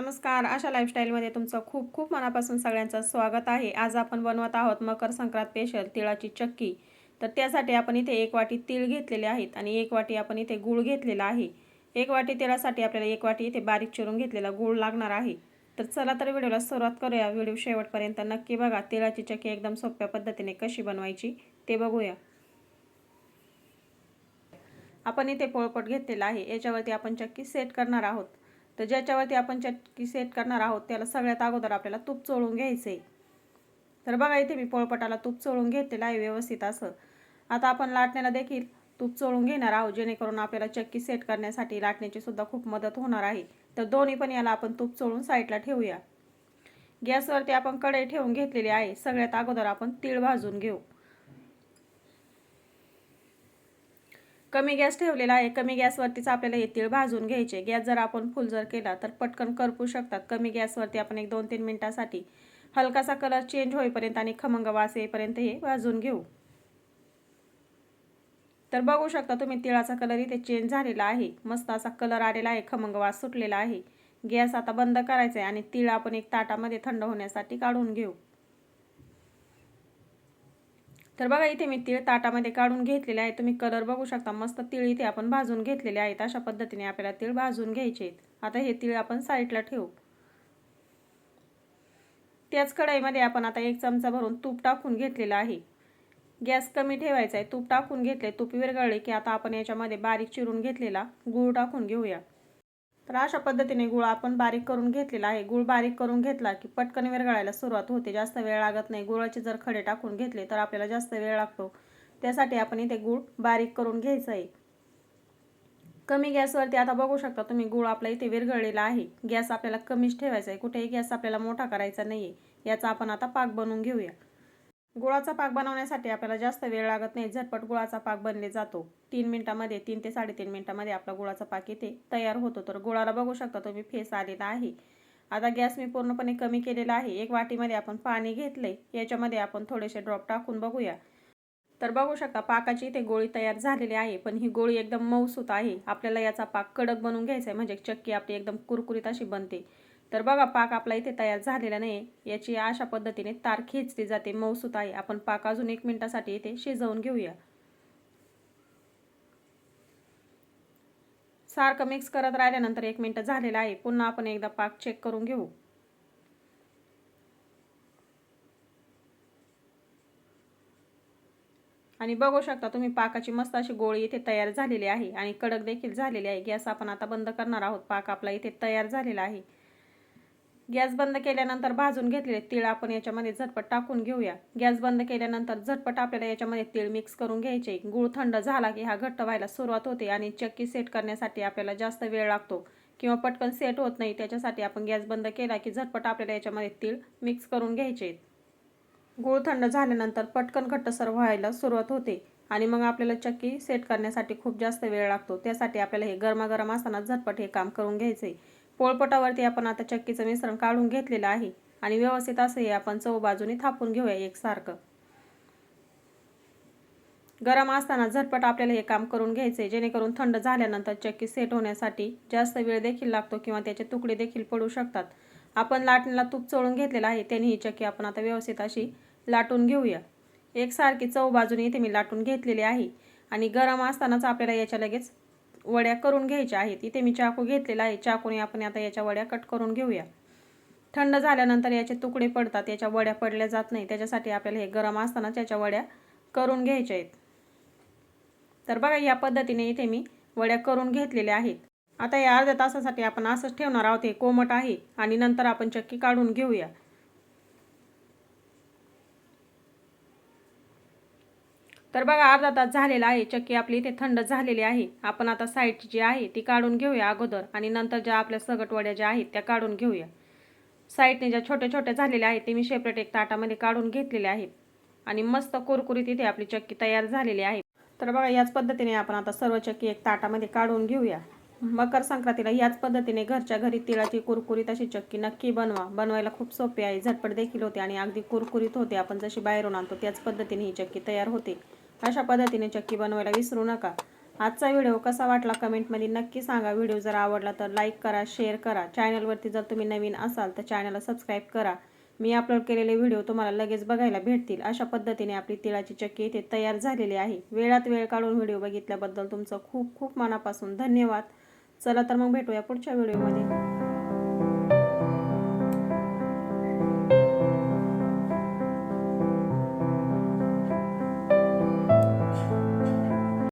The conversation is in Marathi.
नमस्कार. अशा लाईफस्टाईलमध्ये तुमचं खूप खूप मनापासून सगळ्यांचं स्वागत आहे. आज आपण बनवत आहोत मकर संक्रांत स्पेशल तिळाची चक्की. तर त्यासाठी आपण इथे एक वाटी तीळ घेतलेले आहेत आणि एक वाटी आपण इथे गूळ घेतलेला आहे. एक वाटी तिळासाठी आपल्याला एक वाटी इथे बारीक चिरून घेतलेला गूळ लागणार आहे. तर चला तर व्हिडिओला सुरुवात करूया. व्हिडिओ शेवटपर्यंत नक्की बघा तिळाची चक्की एकदम सोप्या पद्धतीने कशी बनवायची ते बघूया. आपण इथे पोळपट घेतलेला आहे. याच्यावरती आपण चक्की सेट करणार आहोत. तर ज्याच्यावरती आपण चक्की सेट करणार आहोत त्याला सगळ्यात अगोदर आपल्याला तूप चोळून घ्यायचं आहे तर बघा इथे मी पोळपटाला तूप चोळून घेतलेलं आहे व्यवस्थित असं. आता आपण लाटण्याला देखील तूप चोळून घेणार आहोत जेणेकरून आपल्याला चक्की सेट करण्यासाठी लाटण्याची सुद्धा खूप मदत होणार आहे. तर दोन्ही पण याला आपण तूप चोळून साईडला ठेवूया. गॅसवरती आपण कढई ठेवून घेतलेली आहे. सगळ्यात अगोदर आपण तीळ भाजून घेऊ. कमी गॅस ठेवलेला आहे कमी गॅसवरतीच आपल्याला हे तीळ भाजून घ्यायचे. गॅस जर आपण फुल जर केला तर पटकन करपू शकतात. कमी गॅसवरती आपण एक दोन तीन मिनटासाठी हलकासा कलर चेंज होईपर्यंत आणि खमंग वास येईपर्यंत हे भाजून घेऊ. तर बघू शकता तुम्ही तिळाचा कलर इथे चेंज झालेला आहे. मस्त असा कलर आलेला आहे खमंग वास सुटलेला आहे. गॅस आता बंद करायचा आहे आणि तिळ आपण एक ताटामध्ये थंड होण्यासाठी काढून घेऊ. तर बघा इथे मी तीळ ताटामध्ये काढून घेतलेले आहे. तुम्ही कलर बघू शकता. मस्त तीळ इथे आपण भाजून घेतलेले आहेत. अशा पद्धतीने आपल्याला तीळ भाजून घ्यायचे आहेत. आता हे तीळ आपण साईडला ठेवू. त्याच कढईमध्ये आपण आता एक चमचा भरून तूप टाकून घेतलेलं आहे. गॅस कमी ठेवायचा आहे. तूप टाकून घेतले तूप विरगळले की आता आपण याच्यामध्ये बारीक चिरून घेतलेला गूळ टाकून घेऊया. तर अशा पद्धतीने गुळ आपण बारीक करून घेतलेला आहे. गुळ बारीक करून घेतला की पटकन विरघळायला सुरुवात होते. जास्त वेळ लागत नाही. गुळाचे जर खडे टाकून घेतले तर आपल्याला जास्त वेळ लागतो. त्यासाठी आपण इथे गुळ बारीक करून घ्यायचं आहे. कमी गॅसवरती आता बघू शकता तुम्ही गुळ आपला इथे विरघळलेला आहे. गॅस आपल्याला कमीच ठेवायचा आहे. कुठेही गॅस आपल्याला मोठा करायचा नाही आहे याचा आपण आता पाक बनवून घेऊया. गुळाचा पाक बनवण्यासाठी आपल्याला जास्त वेळ लागत नाही. झटपट गुळाचा पाक बनले जातो. तीन मिनिटामध्ये तीन ते साडेतीन मिनिटामध्ये आपला गुळाचा पाक इथे तयार होतो. तर गुळाला बघू शकता तुम्ही फेस आलेला आहे. आता गॅस मी पूर्णपणे कमी केलेला आहे. एक वाटीमध्ये आपण पाणी घेतले याच्यामध्ये आपण थोडेसे ड्रॉप टाकून बघूया. तर बघू शकता पाकाची इथे गोळी तयार झालेली आहे पण ही गोळी एकदम मऊसूत आहे. आपल्याला याचा पाक कडक बनवून घ्यायचा आहे. म्हणजे चक्की आपली एकदम कुरकुरीत अशी बनते. तर बघा पाक आपला इथे तयार झालेला नाही याची अशा पद्धतीने तार खेचली जाते. मऊसूत आहे आपण पाक अजून एक मिनिटासाठी इथे शिजवून घेऊया. सारखं मिक्स करत राहिल्यानंतर एक मिनटं झालेलं आहे. पुन्हा आपण एकदा पाक चेक करून घेऊ. आणि बघू शकता तुम्ही पाकाची मस्त अशी गोळी इथे तयार झालेली आहे. आणि कडक देखील झालेली आहे. गॅस आपण आता बंद करणार आहोत. पाक आपला इथे तयार झालेला आहे. गॅस बंद केल्यानंतर भाजून घेतलेले तीळ आपण याच्यामध्ये झटपट टाकून घेऊया. गॅस बंद केल्यानंतर झटपट आपल्याला याच्यामध्ये तीळ मिक्स करून घ्यायचे. गूळ थंड झाला की हा घट्ट व्हायला सुरुवात होते आणि चक्की सेट करण्यासाठी आपल्याला जास्त वेळ लागतो. किंवा पटकन सेट होत नाही त्याच्यासाठी आपण गॅस बंद केला की झटपट आपल्याला याच्यामध्ये तीळ मिक्स करून घ्यायचे. गूळ थंड झाल्यानंतर पटकन घट्टसर व्हायला सुरुवात होते आणि मग आपल्याला चक्की सेट करण्यासाठी खूप जास्त वेळ लागतो. त्यासाठी आपल्याला हे गरमागरम असताना झटपट हे काम करून घ्यायचे. आहे पोळपटावरती आपण आता चक्कीचं मिश्रण काढून घेतलेलं आहे आणि व्यवस्थित असं हे आपण चव बाजूने थापून घेऊया एकसारखं. गरम असताना झटपट आपल्याला हे काम करून घ्यायचे जेणेकरून थंड झाल्यानंतर चक्की सेट होण्यासाठी जास्त वेळ देखील लागतो किंवा त्याचे तुकडे देखील पडू शकतात. आपण लाटणीला तूप चोळून घेतलेलं आहे त्याने ही चक्की आपण आता व्यवस्थित अशी लाटून घेऊया. एकसारखी चव बाजूने इथे मी लाटून घेतलेली आहे आणि गरम असतानाच आपल्याला याच्या लगेच वड्या करून घ्यायच्या आहेत. इथे मी चाकू घेतलेला आहे. चाकूने आपण आता याच्या वड्या कट करून घेऊया. थंड झाल्यानंतर याचे तुकडे पडतात. याच्या वड्या पडल्या जात नाही. त्याच्यासाठी आपल्याला हे गरम असतानाच याच्या वड्या करून घ्यायच्या आहेत. तर बघा या पद्धतीने इथे मी वड्या करून घेतलेल्या आहेत. आता या अर्ध्या तासासाठी आपण असंच ठेवणार आहोत. हे कोमट आहे आणि नंतर आपण चक्की काढून घेऊया. तर बघा अर्धा तास झालेला आहे. चक्की आपली इथे थंड झालेली आहे. आपण आता साईडची जी आहे ती काढून घेऊया अगोदर. आणि नंतर ज्या आपल्या सगटवड्या ज्या आहेत त्या काढून घेऊया. साईडने ज्या छोट्या छोट्या झालेल्या आहेत ते मी शेपरेट एक ताटामध्ये काढून घेतलेल्या आहेत. आणि मस्त कुरकुरीत इथे आपली चक्की तयार झालेली आहे. तर बघा याच पद्धतीने आपण आता सर्व चक्की एक ताटामध्ये काढून घेऊया. मकर संक्रांतीला याच पद्धतीने घरच्या घरी तिळाची कुरकुरीत अशी चक्की नक्की बनवा. बनवायला खूप सोपी आहे. झटपट देखील होते आणि अगदी कुरकुरीत होते. आपण जशी बाहेरून आणतो त्याच पद्धतीने ही चक्की तयार होते. अशा पद्धतीने चक्की बनवायला विसरू नका. आजचा व्हिडिओ कसा वाटला कमेंटमध्ये नक्की सांगा. व्हिडिओ जर आवडला तर लाईक करा शेअर करा. चॅनलवरती जर तुम्ही नवीन असाल तर चॅनलला सबस्क्राईब करा. मी अपलोड केलेले व्हिडिओ तुम्हाला लगेच बघायला भेटतील. अशा पद्धतीने आपली तिळाची चक्की इथे तयार झालेली आहे. वेळात वेळ काढून व्हिडिओ बघितल्याबद्दल तुमचं खूप खूप मनापासून धन्यवाद. चला तर मग भेटूया पुढच्या व्हिडिओमध्ये.